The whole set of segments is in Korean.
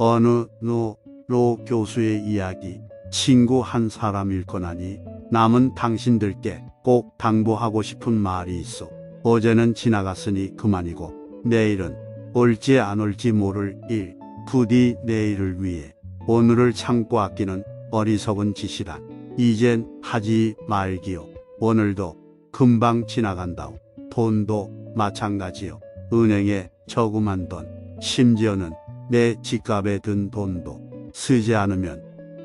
어느 노, 로 교수의 이야기, 친구 한 사람 읽거나니 남은 당신들께 꼭 당부하고 싶은 말이 있어. 어제는 지나갔으니 그만이고 내일은 올지 안 올지 모를 일. 부디 내일을 위해 오늘을 참고 아끼는 어리석은 짓이란 이젠 하지 말기요. 오늘도 금방 지나간다오. 돈도 마찬가지요. 은행에 저금한 돈, 심지어는 내 지갑에 든 돈도 쓰지 않으면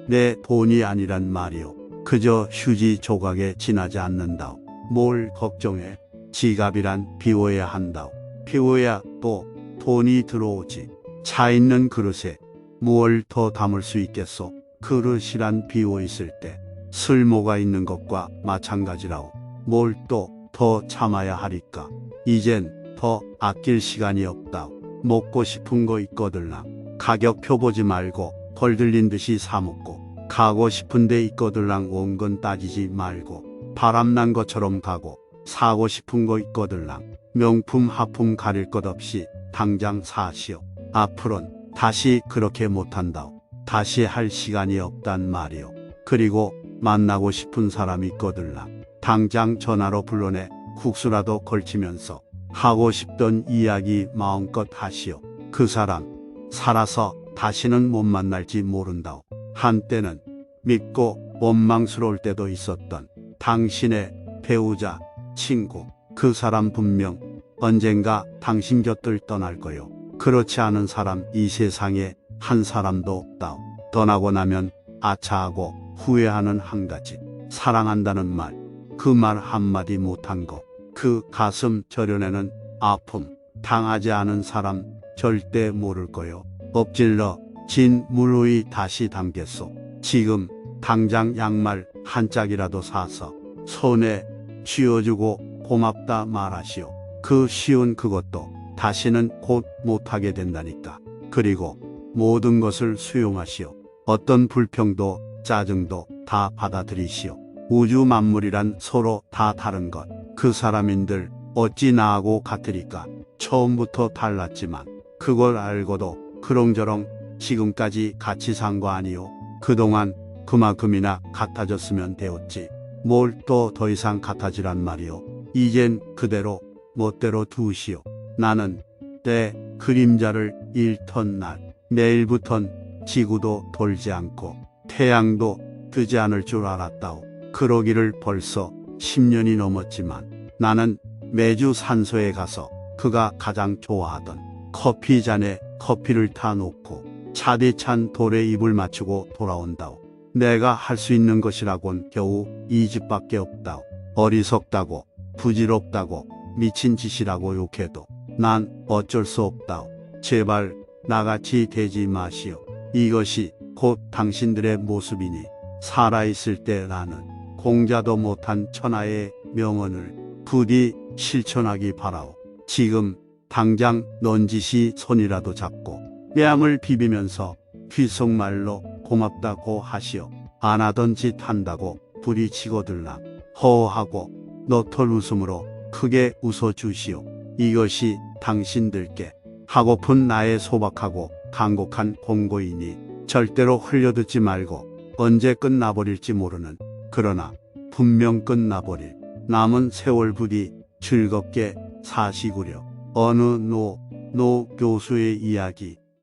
내 돈이 아니란 말이오. 그저 휴지 조각에 지나지 않는다오. 뭘 걱정해. 지갑이란 비워야 한다오. 비워야 또 돈이 들어오지. 차 있는 그릇에 무얼 더 담을 수 있겠소? 그릇이란 비워 있을 때 쓸모가 있는 것과 마찬가지라오. 뭘 또 더 참아야 하리까? 이젠 더 아낄 시간이 없다오. 먹고 싶은 거 있거들랑 가격표 보지 말고 덜 들린 듯이 사 먹고 가고 싶은데 있거들랑 원건 따지지 말고 바람난 것처럼 가고 사고 싶은 거 있거들랑 명품 하품 가릴 것 없이 당장 사시오. 앞으론 다시 그렇게 못한다오. 다시 할 시간이 없단 말이오. 그리고 만나고 싶은 사람이 있거들랑 당장 전화로 불러내 국수라도 걸치면서 하고 싶던 이야기 마음껏 하시오. 그 사람 살아서 다시는 못 만날지 모른다오. 한때는 믿고 원망스러울 때도 있었던 당신의 배우자, 친구, 그 사람 분명 언젠가 당신 곁을 떠날 거요. 그렇지 않은 사람 이 세상에 한 사람도 없다오. 떠나고 나면 아차하고 후회하는 한 가지. 사랑한다는 말, 그 말 한마디 못한 거. 그 가슴 저려내는 아픔. 당하지 않은 사람 절대 모를 거요. 엎질러 진 물의 다시 담겠소. 지금 당장 양말 한 짝이라도 사서 손에 쥐어주고 고맙다 말하시오. 그 쉬운 그것도 다시는 곧 못하게 된다니까. 그리고 모든 것을 수용하시오. 어떤 불평도 짜증도 다 받아들이시오. 우주 만물이란 서로 다 다른 것. 그 사람인들 어찌 나하고 같으리까. 처음부터 달랐지만 그걸 알고도 그렁저렁 지금까지 같이 산 거 아니오. 그동안 그만큼이나 같아졌으면 되었지. 뭘 또 더 이상 같아지란 말이오. 이젠 그대로 멋대로 두시오. 나는 내 그림자를 잃던 날 내일부턴 지구도 돌지 않고 태양도 뜨지 않을 줄 알았다오. 그러기를 벌써 10년이 넘었지만 나는 매주 산소에 가서 그가 가장 좋아하던 커피 잔에 커피를 타놓고 차디찬 돌에 입을 맞추고 돌아온다오. 내가 할 수 있는 것이라곤 겨우 이 집밖에 없다오. 어리석다고 부질없다고 미친 짓이라고 욕해도 난 어쩔 수 없다오. 제발 나같이 되지 마시오. 이것이 곧 당신들의 모습이니 살아있을 때 나는 공자도 못한 천하의 명언을 부디 실천하기 바라오. 지금 당장 넌지시 손이라도 잡고 뺨을 비비면서 귓속말로 고맙다고 하시오. 안 하던 짓 한다고 부리치고들랑 허허하고 너털 웃음으로 크게 웃어주시오. 이것이 당신들께 하고픈 나의 소박하고 간곡한 공고이니 절대로 흘려듣지 말고 언제 끝나버릴지 모르는 그러나 분명 끝나버릴 남은 세월 부디 즐겁게 사시구려. 어느 노, 노 교수의 이야기